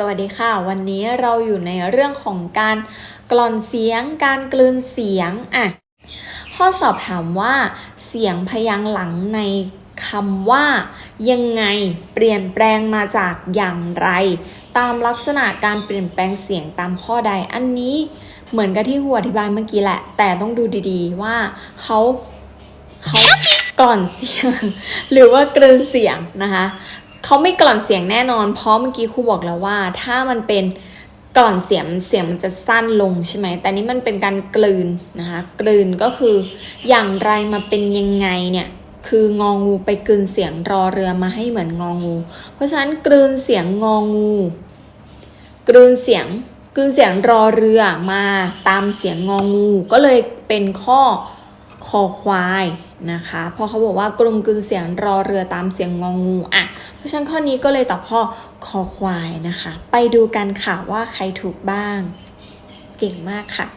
สวัสดีค่ะ วันนี้เราอยู่ในเรื่องของการกล่อนเสียง การกลืนเสียงอะข้อสอบถามว่า เสียงพยางค์หลังในคำว่า ยังไงเปลี่ยนแปลงมาจากอย่างไร ตามลักษณะการเปลี่ยนแปลงเสียงตามข้อใดอันนี้เหมือนกับที่หัวอธิบายเมื่อกี้แหละ แต่ต้องดูดีๆว่าเขาเขากล่อนเสียง หรือว่ากลืนเสียงนะคะ เขาไม่กล่อนเสียงแน่นอน เพราะเมื่อกี้ครูบอกแล้วว่า ถ้ามันเป็นกล่อนเสียงเสียงมันจะสั้นลงใช่ไหม แต่นี้มันเป็นการกลืนนะคะ กลืนก็คืออย่างไรมาเป็นยังไงเนี่ยคืององูไปกลืนเสียงรอเรือมาให้เหมือนงองู เพราะฉะนั้นกลืนเสียงงองู กลืนเสียงกลืนเสียงรอเรือมาตามเสียงงองู ก็เลยเป็นข้อ คอควายนะคะพอเขาบอกว่ากลุ่มกลืนเสียงรอเรือตามเสียงงองูอะเพราะฉะนั้นข้อนี้ก็เลยตอบข้อคอควายนะคะ ไปดูกันค่ะว่าใครถูกบ้าง เก่งมากค่ะ